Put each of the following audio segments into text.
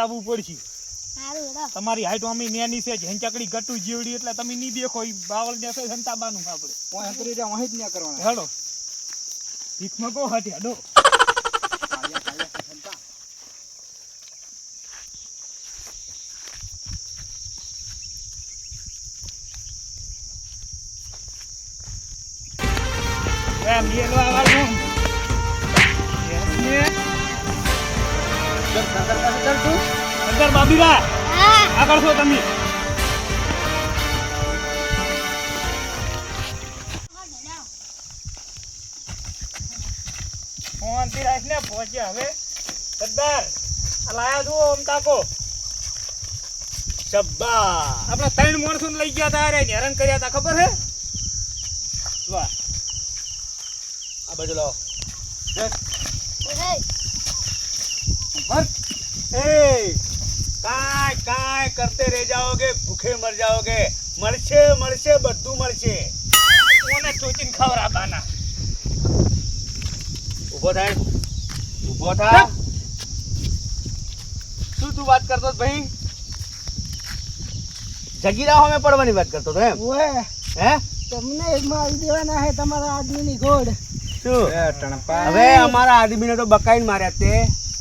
હંતાવવું પડશે. તમારી હાઈટ અમે નેની છે જેન ચકડી ગટુ જીવડી એટલે તમે નહીં દેખો ઈ બાવળ ને છે હંતાબાનું આપણે. ઓય અંતરી જા ઓય જ ન્યા કરવાના. હેડો. ભીખમાં કહો હાથી હેડો. અંદર બાબીરા આગળ છો તમે. ફોનથી રાખ ને પહોંચ્યા હવે. સરદાર લાયા જુઓ આમ તાકો શબ્બા આપણા ત્રણ માણસો લઈ ગયા તા અરે હેરાન કર્યા તા ખબર હે? વાહ. આ બાજુ લાવો. ઓય એ. કાય કાય કરતે રહી જાઓગે ભૂખે મર જાઓગે. મળશે મળશે બધું મળશે. કોને ચોચીને ખવડાવવાના ઊભો થાય ઊભો થા શું તું વાત કરતો ભાઈ? જગીરા હોમે પડવાની વાત કરતો હતો એમ. ઓએ હે? તમને મારી દેવાના હે તમારા આદમીની ગોળ. શું? હવે અમારા આદમીને તો બકાઈને માર્યા તે.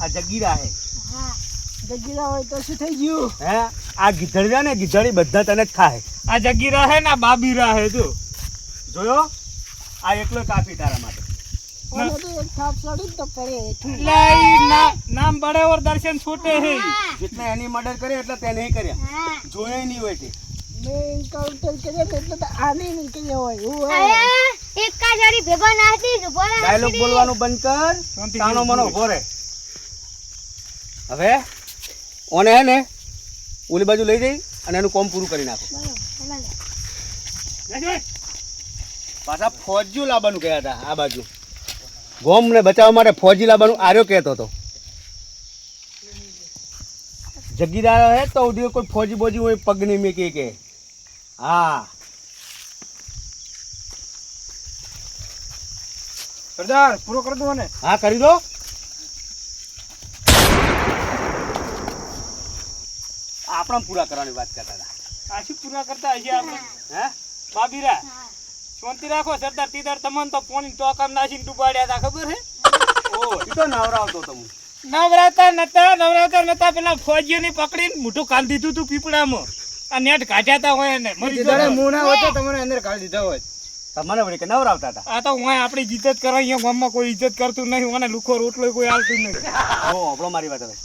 આ જગીરા હા જગીરા હોય તો શું થઈ ગયું? હે? આ ગીધડ છે ને ગીધડી બધા તને જ ખાય. આ જગીરા હે ને આ બાબીરા હે જો. જોયો? આ એકલો કાફી તારા માટે. નામ બડે ઓર દર્શન છૂટે હે. જેટલા એની મર્ડર કરે એટલે તેને કર્યા. જોયે નહીં હોય તે. મેં એન્કાઉન્ટર કર્યો એટલે તો આને નહીં હોય. એક કાજરી ભેગો નાખી ડાયલોગ બોલવાનું બંધ કર. તાનો મનો બોલ. હવે? ઓને હે ને ઓલી બાજુ લઈ જઈ અને એનું કોમ પૂરું કરી નાખો. પાછા ફોજ્યું લાવવાનું કહ્યા હતા આ બાજુ. ગોમને બચાવવા માટે ફોજી લાવવાનું આર્યો કહેતો હતો. જગીદાર હે તો ઉધી કોઈ ફોજી બોજી હોય પગ નહીં મેં કે કે. હા. સરદાર પૂરો કરી દો ને હા કરી દો. આપણા પૂરા કરવાની વાત કરતા હતા. આશી પૂરા કરતા હજી આપણે? હે? બાબીરા શાંતિ રાખો સરદાર તીદાર તમને તો પોણી ટોકમ નાસીને ડૂબાડ્યા હતા ખબર હે? ઓ ઈ તો નવરાવતો તો હું નવરાતા નતા નવરાતા નતા પેલા ફોજીઓને પકડીને મોટું કાન દીધું તું પીપળામાં. આ નેટ કાઢ્યા તા હોય એને મરી ગયો તો. ના હોતો તમને અંદર કાઢી દીધા હોય. તમને વળી કે નવરાવતા હતા? આ તો હું આપણી ઇજ્જત કરવા અહીંયા ગામમાં કોઈ ઇજ્જત કરતું નહીં મને લુખો રોટલો કોઈ આવતું નહીં. ઓ આપણો મારી વાત હવે.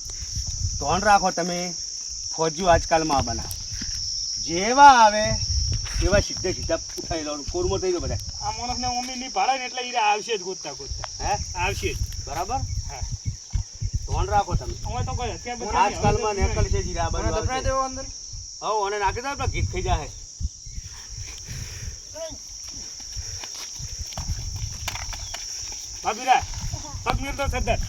ધોન રાખો તમે. ફોજીઓ આજકાલમાં બના જેવા આવે એવા સીધે સીધા ઉઠાઈ લેવાનું. કોરમો થઈ ગયો બધા. આ માણસને મમ્મી ની ભાડે ને એટલે એ આવશે જ ગોતતા ગોતતા. હે? આવશે જ. બરાબર? હા. ધોન રાખો તમે. અમે તો કઈ અત્યારે આજકાલમાં નેકલ છે જીરા મને બધું દફનાઈ દેવો અંદર? હવ અને નાખી દે ગીત થઈ જાય ભાભીરા પગ તો દો સરદાર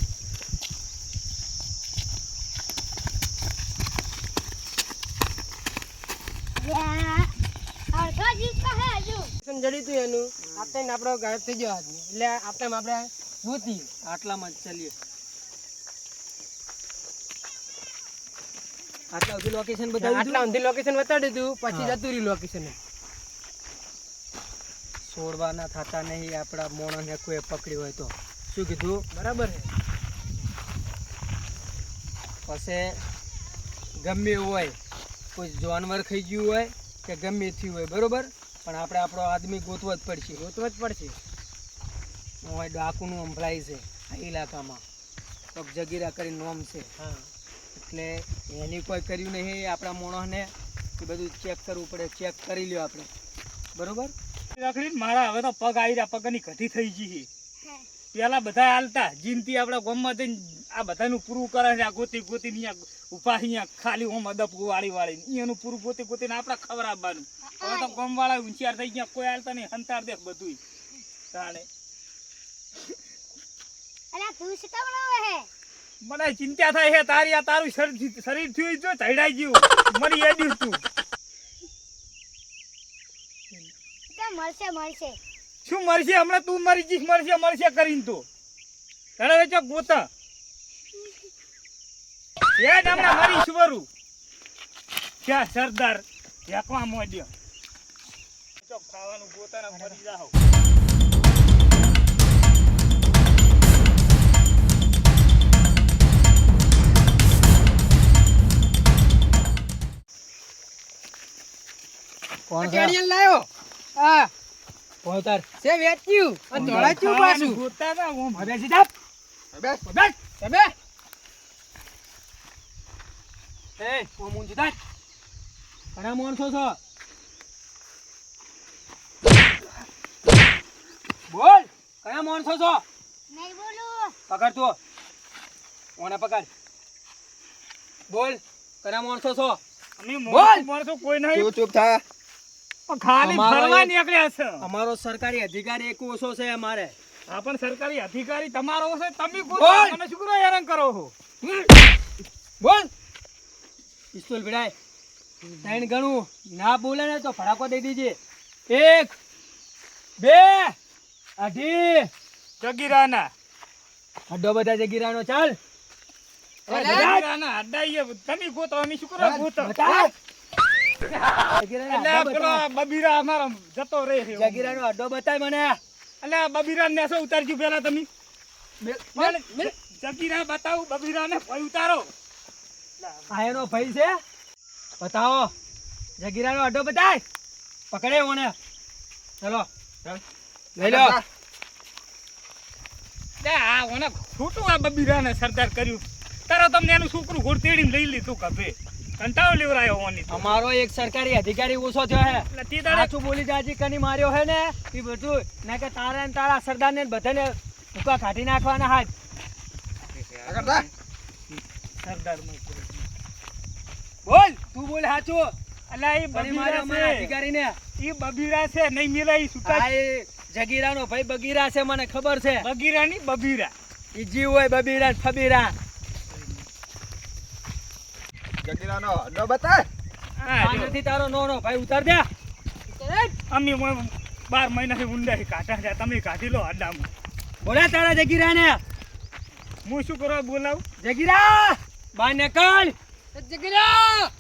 યા. અડધો જીત તો હે હજુ જડી તું એનું. આપણે આપણો ગાયબ થઈ ગયો આદમી એટલે આપણે આપણે જોતી. આટલામાં જ ચાલીએ. આટલા સુધી લોકેશન બતાવ્યું આટલા સુધી લોકેશન બતાડી દીધું પછી જતું રહ્યું લોકેશન છોડવાના થતા નહીં આપણા મોણસને કોઈ પકડ્યું હોય તો. શું કીધું? બરાબર છે. પછી ગમે હોય કોઈ જાનવર ખાઈ ગયું હોય કે ગમે થયું હોય બરોબર? પણ આપણે આપણો આદમી ગોતવો જ પડશે. ગોતવો જ પડશે. હું ડાકુનું સંભળાય છે આ ઇલાકામાં તો જગીરા કરી નોમ છે. હા. એટલે એની કોઈ કર્યું નહીં આપણા માણસને એ બધું ચેક કરવું પડે ચેક કરી લ્યો આપણે. બરોબર? રાખડીને મારા હવે તો પગ આવી રહ્યા પગની ઘટી થઈ ગઈ છે. પેલા બધા હાલતા જીનતી આપણા ગામમાં જઈને આ બધાનું પૂરું કરે છે આ ગોતી ગોતી અહીંયા ઊભા અહીંયા ખાલી ઓમ અદપ વાળી વાળી એનું પૂરું ગોતી ગોતીને ખબર ખવડાવવાનું. હવે તો ગામ વાળા હોશિયાર થઈ ગયા. કોઈ હાલતા નહીં. હંતાર દેખ બધું તાણે. અલા તું શું હે? મને ચિંતા થાય છે તારી આ તારું શરીર શરીર થયું જો ચડાઈ ગયું. મરી એડ્યું તું મરશે મળશે. શું મરશે હમણાં તું મરી જઈશ મરશે મરશે કરીને તો. તને વેચો ગોતા. એ જ હમણાં શું ક્યાં સરદાર? એકવા મોડ્યો. ચોક ખાવાનું પોતાના મરી જાઓ. કોણ ટેડિયન લાયો? આ પોતાર સે વેચ્યું. અને ધોળાચ્યું પાછું. ગોતા હતા ઓમ. હવે સીધા. બેસ બેસ બે એ ઓ મું ઘણા મોણસો છો? બોલ કયા માણસો છો? નહીં બોલું. પકડ તું. ઓને પકડ. બોલ કયા માણસો છો? અમે બોલ. મોણસો મોણસો કોઈ નહીં. ચૂપ થા. ખાલી અમારો ફરવા નીકળ્યા છે. અમારો સરકારી અધિકારી એક ઓછો છે અમારે. આ પણ સરકારી અધિકારી તમારો છે. તમે બોલ. તમે શું કરો હેરાન કરો છો? બોલ! પિસ્તોલ ભીડાય ત્રણ ગણું. ના બોલે ને તો ફડાકો દઈ દીજે. એક બે અઢી. જગીરાના. અડ્ડો બધા જગીરાનો ચાલ. જગીરાના અડાઈએ તમે ગોતો અમે શું કરો ગોતો અડ્ડો. બબીરા અમારો જતો રહે જગીરાનો અડ્ડો બતાય મને. એટલે બબીરા ને શું ઉતારજો પેલા તમે. જગીરા બતાવું બબીરા ને કોઈ ઉતારો. આ એનો ભાઈ છે? બતાવો. જગીરાનો અડ્ડો બતાય. પકડે ઓને ચલો. લઈ લો. આ ઓને ખોટું આ બબીરા સરદાર કર્યું. તારો તમને એનું છોકરું ઘોડ તેડીને લઈ લીધું કભે. કંટાળો લેવરાયો ઓની અમારો એક સરકારી અધિકારી ઓછો થયો હે. એટલે તે દાડે સાચું બોલી જાજી કની માર્યો હે ને એ બધું ના કે તારા ને તારા સરદાર બધાને ભૂકા કાઢી નાખવાના હાથ સરદાર બોલ તું બોલ સાચું અલા એ બબીરા છે. અધિકારી ને એ બબીરા છે નહીં મિલાઈ સુતા જગીરાનો ભાઈ બગીરા છે મને ખબર છે. બગીરા ની બબીરા. ઈ હોય બબીરા ને ફબીરા. જગીરાનો અડ્ડો જો. નથી તારો નો નો ભાઈ ઉતાર દે. અમે મ- બાર મહિનાથી ઊંડા કાઢા છે તમે કાઢી લો અड्डाમાં બોલા તારા જગીરા ને હું શું કરવા બોલાવું? જગીરા બાને કાલ જગીરા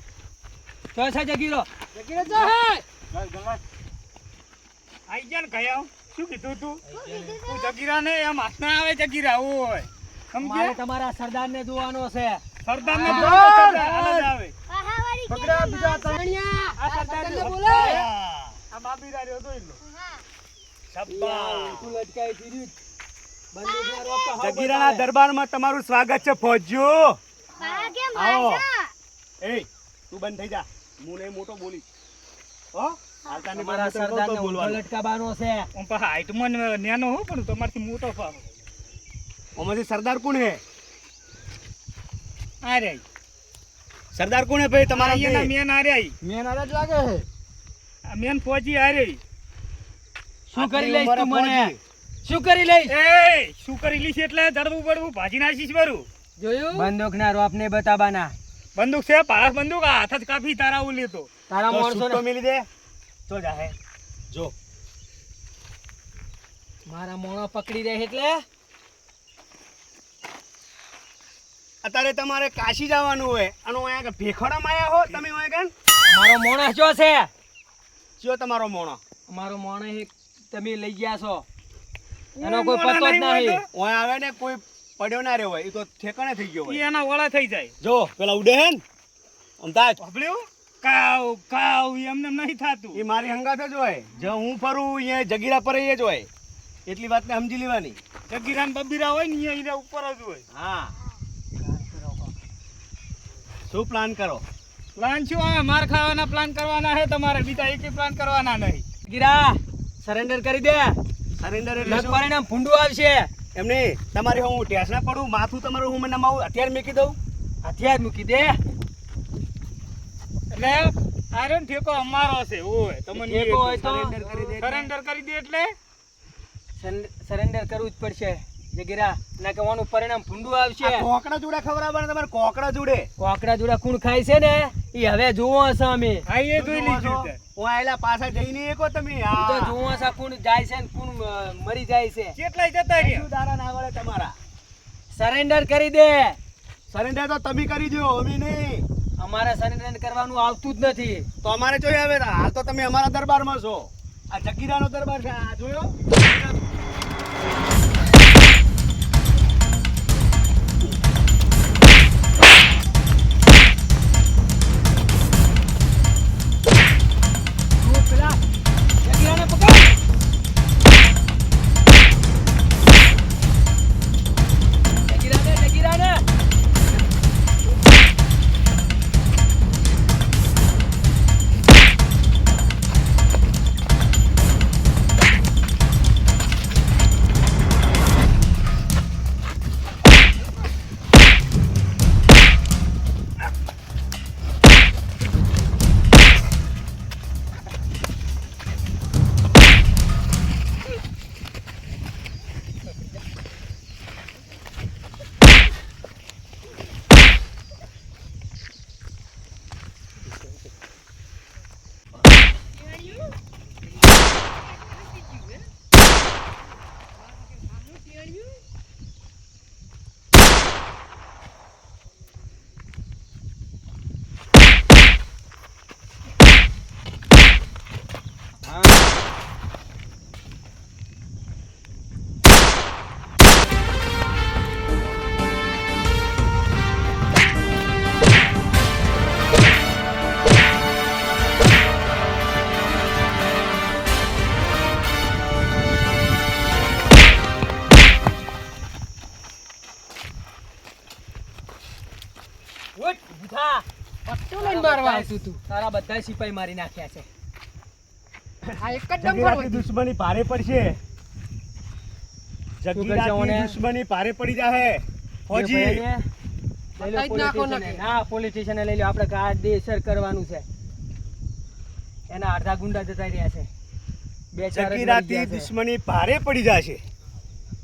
તો છે જગીરો. જગીરો જો હે. આઈ જા ને કયા શું કીધું તું? હું કીધું તું? જગીરા ને એમ હાથ ના આવે જગીરા હોય સમજે તમારા સરદાર ને જોવાનો છે સરદાર ને. આવે. પકડા બીજા? આ સરદારને. આ તો એટલો. તું લટકાઈ દીધી. જગીરાના દરબારમાં તમારું સ્વાગત છે ફોજ્યું. આવો. એ તું બંધ થઈ જા. હું નહીં મોટો બોલી. હો? તમારા બાબતે કહું સરદાર તો ને બોલવાનું. લટકાવાનો છે. આમ પાછા હાઈટમાં નેનો હો પણ તમારથી મોટો પાવ આમાંથી સરદાર કોણ હે? આ રે સરદાર કોણ હે ભાઈ? તમારા તમારા મેન આ રે મેન આજ લાગે છે. આ મેન ફોજી આ રે શું કરી લઈશ તું મને? શું કરી લઈશ? એ શું કરી લીશ એટલે દડવું બડવું ભાજી નાખીશ બરું જોયું? બંદૂક ના રોપ ને બતાવાના બંદૂક છે પાસ બંદૂક આ હાથ જ કાપી તારા લેતો તારા તો મિલી દે. તો જાહે જો. મારા મોણા પકડી રહે એટલે? અત્યારે તમારે કાશી જવાનું હોય અને હું અહીંયા ભેખડામાં આવ્યા હો તમે અહીંયા કન મારો મોણો જો છે. જો તમારો મોણો. મારો મોણો તમે લઈ ગયા છો. એનો કોઈ પતો જ નહીં હું આવે ને કોઈ પડ્યો ના રહ્યો હોય એ તો ઠેકાણે થઈ ગયો હોય. એના વળા થઈ જાય. જો પેલા ઉડે હે ને. અમદાજ સાંભળ્યું કાવ કાવ એમને નહીં થાતું. એ મારી હંગાત જ હોય. જો હું ફરું અહીંયા જગીરા પર જ હોય. એટલી વાતને સમજી લેવાની. જગીરાન બબીરા હોય ને અહીંયા ઉપર જ હોય. હા. શું પ્લાન કરો? પ્લાન શું? આ માર ખાવાના પ્લાન કરવાના છે તમારે. બીજા એક પ્લાન કરવાના નહીં. ગીરા સરેન્ડર કરી દે. સરેન્ડર એટલે પરિણામ ભૂંડું આવશે. એમ નહીં. તમારી હું ટેસ ના પડું માથું તમારું હું મને નમાવું અત્યારે મૂકી દઉં? અત્યારે મૂકી દે. એટલે આયરન ઠેકો અમારો છે ઓય તમને ઠેકો હોય તો સરેન્ડર કરી દે એટલે. સરેન્ડર કરવું જ પડશે. જગીરા ના કે પરિણામ ભૂંડું આવશે. કોકડા જોડે ખવડાવવાના તમારે? કોકડા જોડે. કોકડા જોડા કુણ ખાય છે ને એ હવે જોવો હશે અમે. હા એ જોઈ લીધું હું આયેલા પાછા જઈને એકો તમે. ઈ તો જોવો હશે કુણ જાય છે ને કુણ મરી જાય છે. કેટલાય જતા રહ્યા? શું દાડા ના વળે તમારા. સરેન્ડર કરી દે. સરેન્ડર તો તમે કરી દો અમે નહીં. અમારે સરેન્ડર કરવાનું આવતું જ નથી. તો અમારે જોઈએ હવે હાલ તો તમે અમારા દરબારમાં છો. આ જગીરાનો દરબાર છે. આ જોયો? ઉઠ, ઊભું પટ્ટો લઈને મારવા આવતું તું? તારા બધા સિપાઈ મારી નાખ્યા છે. આ એક જ નંબર દુશ્મની પડશે. ભારે પડી જાહે. ફોજી. ના. લઈ લો. આપણે કરવાનું છે. એના અડધા ગુંડા જતા રહ્યા છે. બે ચાર. દુશ્મની ભારે પડી જશે.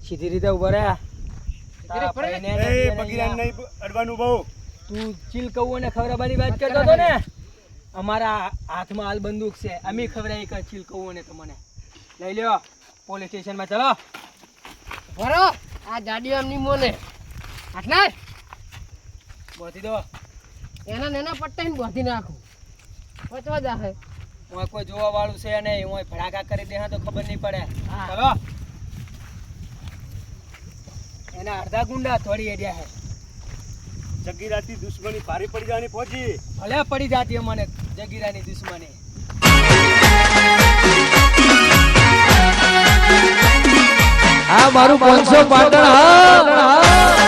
સીધી રીતે ઊભા રહ્યા. નહીં અડવાનું બહુ. તું ચીલ કહું અને ખવડાવવાની વાત કરતો હતો ને? અમારા હાથમાં હાલ બંદૂક છે. અમે ખવડાવી કર ચીલ કહું અને તમને. લઈ લ્યો. પોલીસ સ્ટેશનમાં ચલો. ભરો. આ ગાડીઓ એમની મોને. આટલા? બોધી દો. એના નેના પટ્ટા બોધી નાખું. પચવા જાહે હું કોઈ જોવા વાળું છે નહીં. હું ફડાકા કરી દે તો ખબર નહીં પડે. હા. ચલો. એના અડધા ગુંડા થોડી એડિયા છે. જગીરાથી દુશ્મની ભારે પડી જવાની ફોજી. ભલે પડી જાતી અમને જગીરાની દુશ્મની. આ મારું પાંચસો પાટણ હા